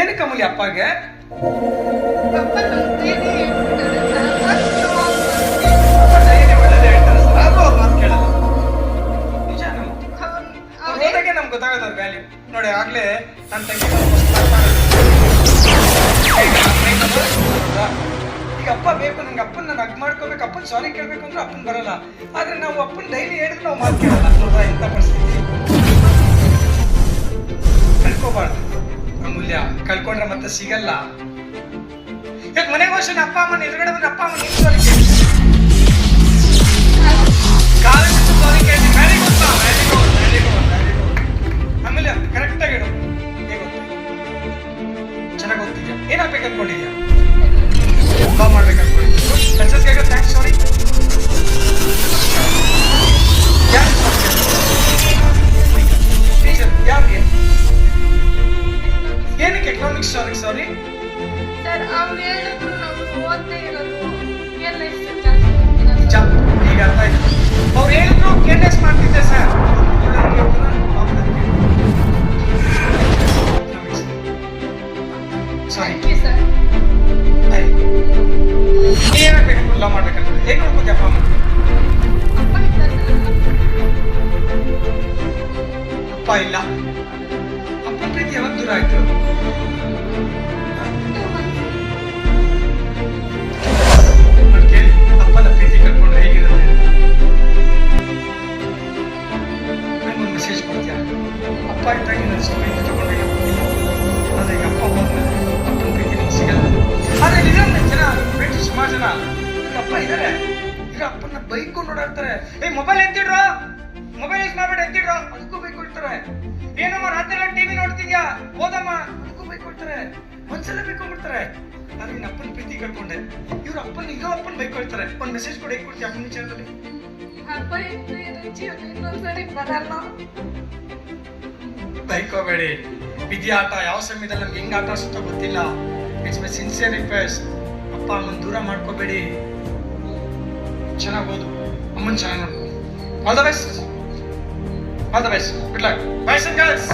ಏನಕ್ಕೆ ಅಮೂಲ್ಯ ಅಪ್ಪಗೆ? ಅಪ್ಪ ನಮ್ಗೆ ಗೊತ್ತಾಗೋದು ವ್ಯಾಲ್ಯೂ ನೋಡಿ, ಆಗ್ಲೇ ನನ್ನ ತಂಗಿ ಈಗ ಅಪ್ಪ ಬೇಕು, ನಂಗೆ ಅಪ್ಪನ ನಾನು ಅಗ್ ಮಾಡ್ಕೋಬೇಕು, ಅಪ್ಪನ ಸಾರಿ ಕೇಳಬೇಕು ಅಂದ್ರೆ ಅಪ್ಪನ ಬರಲ್ಲ. ಆದ್ರೆ ನಾವು ಅಪ್ಪನ ಡೈಲಿ ಹೇಳಿದ್ರೆ ನಾವು ಮಾತು ಇಂಥ ಪರಿಸ್ಥಿತಿ. ಕಳ್ಕೊಂಡ್ರೆ ಮತ್ತೆ ಸಿಗಲ್ಲ. ಇದಕ್ಕೆ ಮನೆಗೆ ವರ್ಷ ಅಪ್ಪ, ಅಮ್ಮನ ಎದುರುಗಡೆ ಬಂದ್ರೆ ಅಪ್ಪ ಅಮ್ಮ ಆಮೇಲೆ ಕರೆಕ್ಟಾಗಿ ಚೆನ್ನಾಗಿ ಏನಾಗ್ಬೇಕು ಅನ್ಕೊಂಡಿದ್ಯಾ ಹಬ್ಬ ಮಾಡ್ಬೇಕು? ಎಕನಾಮಿಕ್ಸ್ ಸಾರಿ ಸಾರಿ ಸರ್ ಅವ್ರು ಹೇಳಿದ್ರು ನಾವು ಓದ್ತಾ ಇರೋದು ಓದ್ತೀರ ನಿಜ ಈಗ ಅರ್ಥ ಆಯ್ತು? ಅವ್ರು ಹೇಳಿದ್ರು ಕೇರ್ಲೆಸ್ ಮಾಡ್ತಿದ್ದೆ ಸರ್. ಏನಾಗಬೇಕು ಮಾಡ್ಬೇಕಂದ್ರೆ ಹೇಗೆ ನೋಡ್ಕೋತಿ ಅಪ್ಪ ಇಲ್ಲ. ಪ್ರೀತಿ ಯಾವಾಗ ದೂರ ಆಯ್ತು ಅಪ್ಪನ ಪ್ರೀತಿ ಅಪ್ಪ ಇದ್ದಾಗ ಈಗ ಅಪ್ಪ ಆದ್ರೆ ಜನ ಬ್ರಿಟಿಷ್ ಜನ ಅಪ್ಪ ಇದ್ದಾರೆ ಅಪ್ಪನ ನೋಡಾಡ್ತಾರೆ ಏ ಮೊಬೈಲ್ ಎತ್ತಿಡ್ರೋ? ಮೊಬೈಲ್ ಯೂಸ್ ಮಾಡ್ಬೇಡ, ಎತ್ತಿಡ್ರೋ? ಅದಕ್ಕೂ ಏನೋ ಏನಮ್ಮ ರಾತ್ರಿ ನೋಡ್ತಿದ್ಯಾ ಹೋದಮ್ಮ ಅದಕ್ಕೂ ಬೈಕೊಳ್ತಾರೆ ಒಂದ್ಸಲ ಬೈಕೊಂಡ್ಬಿಡ್ತಾರೆ ನಾನು ನಿನ್ನ ಅಪ್ಪನ ಪ್ರೀತಿ ಕಳ್ಕೊಂಡೆ. ಇವ್ರ ಅಪ್ಪನ ಈಗ ಅಪ್ಪನ ಬೈಕೊಳ್ತಾರೆ ಒಂದು ಮೆಸೇಜ್ ಕೊಡಿ ಕೊಡ್ತೀಯ ಅಪ್ಪನ ವಿಚಾರದಲ್ಲಿ ಬೈಕೋಬೇಡಿ ವಿಧಿ ಆಟ ಯಾವ ಸಮಯದಲ್ಲಿ ನಮ್ಗೆ ಹೆಂಗ್ ಆಟ ಸುತ್ತ ಗೊತ್ತಿಲ್ಲ. ಇಟ್ಸ್ ಮೈ ಸಿನ್ಸಿಯರ್ ರಿಕ್ವೆಸ್ಟ್ ಅಪ್ಪ ಅಮ್ಮನ ದೂರ ಮಾಡ್ಕೋಬೇಡಿ. ಚೆನ್ನಾಗಿ ಓದು. ಅಮ್ಮನ ಚೆನ್ನಾಗಿ ನೋಡ್ಕೊ. All the best all the best good luck bye girls